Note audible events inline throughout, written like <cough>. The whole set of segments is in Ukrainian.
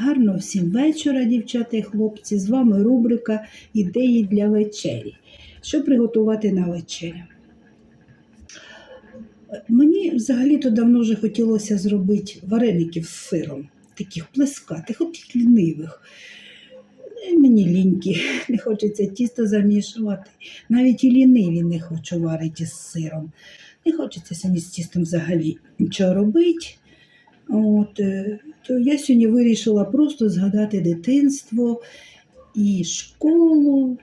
Гарного всім вечора, дівчата і хлопці. З вами рубрика Ідеї для вечері. Що приготувати на вечерю? Мені взагалі-то давно вже хотілося зробити вареників з сиром, таких плескатих, от лінивих. Мені ліньки, <laughs> не хочеться тісто замішувати. Навіть і ліниві не хочу варити з сиром. Не хочеться сьогодні з тістом взагалі нічого робити. От, е, то я сьогодні вирішила просто згадати дитинство і школу.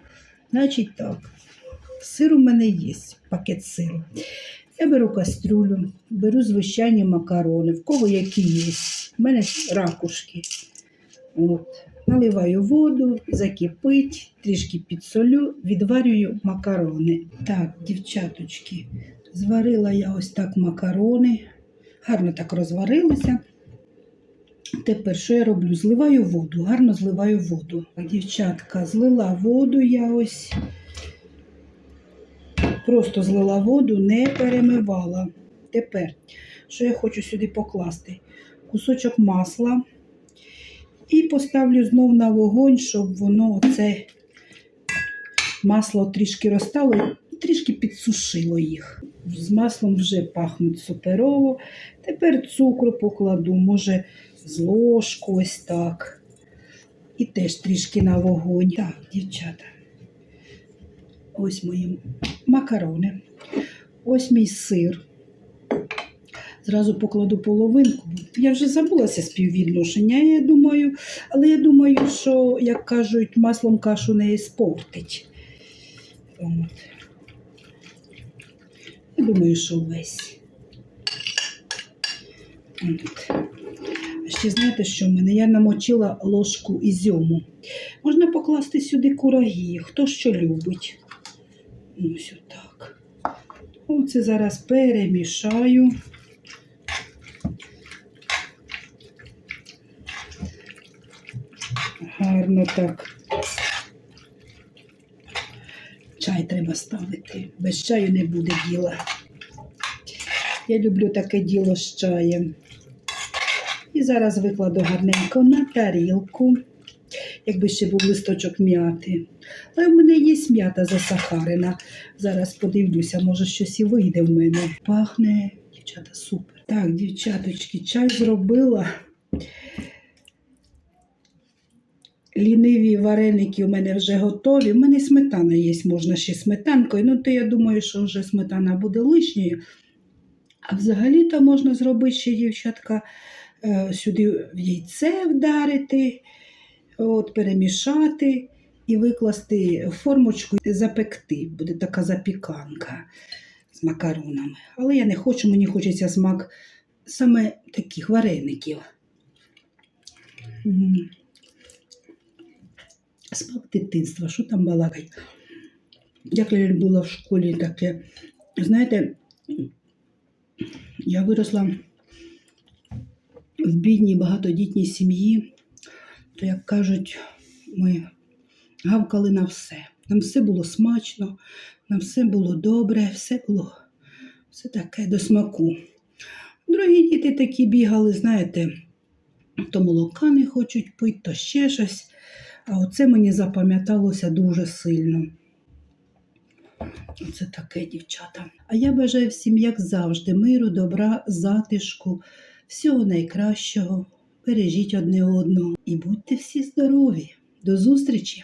Значить так, сир у мене є, пакет сиру. Я беру кастрюлю, беру звичайні макарони, в кого які є. У мене ракушки. От. Наливаю воду, закипить, трішки підсолю, відварюю макарони. Так, дівчаточки, зварила я ось так макарони. Гарно так розварилися. Тепер що я роблю? Зливаю воду, гарно зливаю воду. Дівчатка, злила воду я ось. Просто злила воду, не перемивала. Тепер, що я хочу сюди покласти? Кусочок масла. І поставлю знов на вогонь, щоб воно оце масло трішки розтало і трішки підсушило їх. З маслом вже пахнуть суперово. Тепер цукру покладу, може, з ложку ось так. І теж трішки на вогонь. Так, дівчата. Ось мої макарони. Ось мій сир. Зразу покладу половинку. Я вже забулася співвідношення, я думаю, але я думаю, що, як кажуть, маслом кашу не іспортить. От. Я думаю, що весь. От. Ще знаєте, що в мене? Я намочила ложку ізюму. Можна покласти сюди кураги, хто що любить. Ось отак. Оце зараз перемішаю. Гарно так. Чай треба ставити. Без чаю не буде діла. Я люблю таке діло з чаєм. І зараз викладу гарненько на тарілку, якби ще був листочок м'яти. Але в мене є м'ята засахарена. Зараз подивлюся, може щось і вийде в мене. Пахне, дівчата, супер. Так, дівчаточки, чай зробила. Ліниві вареники у мене вже готові. У мене сметана є, можна ще сметанкою. Ну, то я думаю, що вже сметана буде лишньою. А взагалі-то можна зробити ще, дівчатка, е, сюди в яйце вдарити, от, перемішати і викласти в формочку і запекти. Буде така запіканка з макаронами. Але я не хочу, мені хочеться смак саме таких вареників. Смак дитинства, що там балакать? Як я була в школі таке. Знаєте, я виросла в бідній багатодітній сім'ї, то, як кажуть, ми гавкали на все. Нам все було смачно, нам все було добре, все було все таке до смаку. Другі діти такі бігали, знаєте, то молока не хочуть пити, то ще щось. А оце мені запам'яталося дуже сильно. Оце таке, дівчата. А я бажаю всім, як завжди, миру, добра, затишку, всього найкращого. Бережіть одне одного і будьте всі здорові. До зустрічі!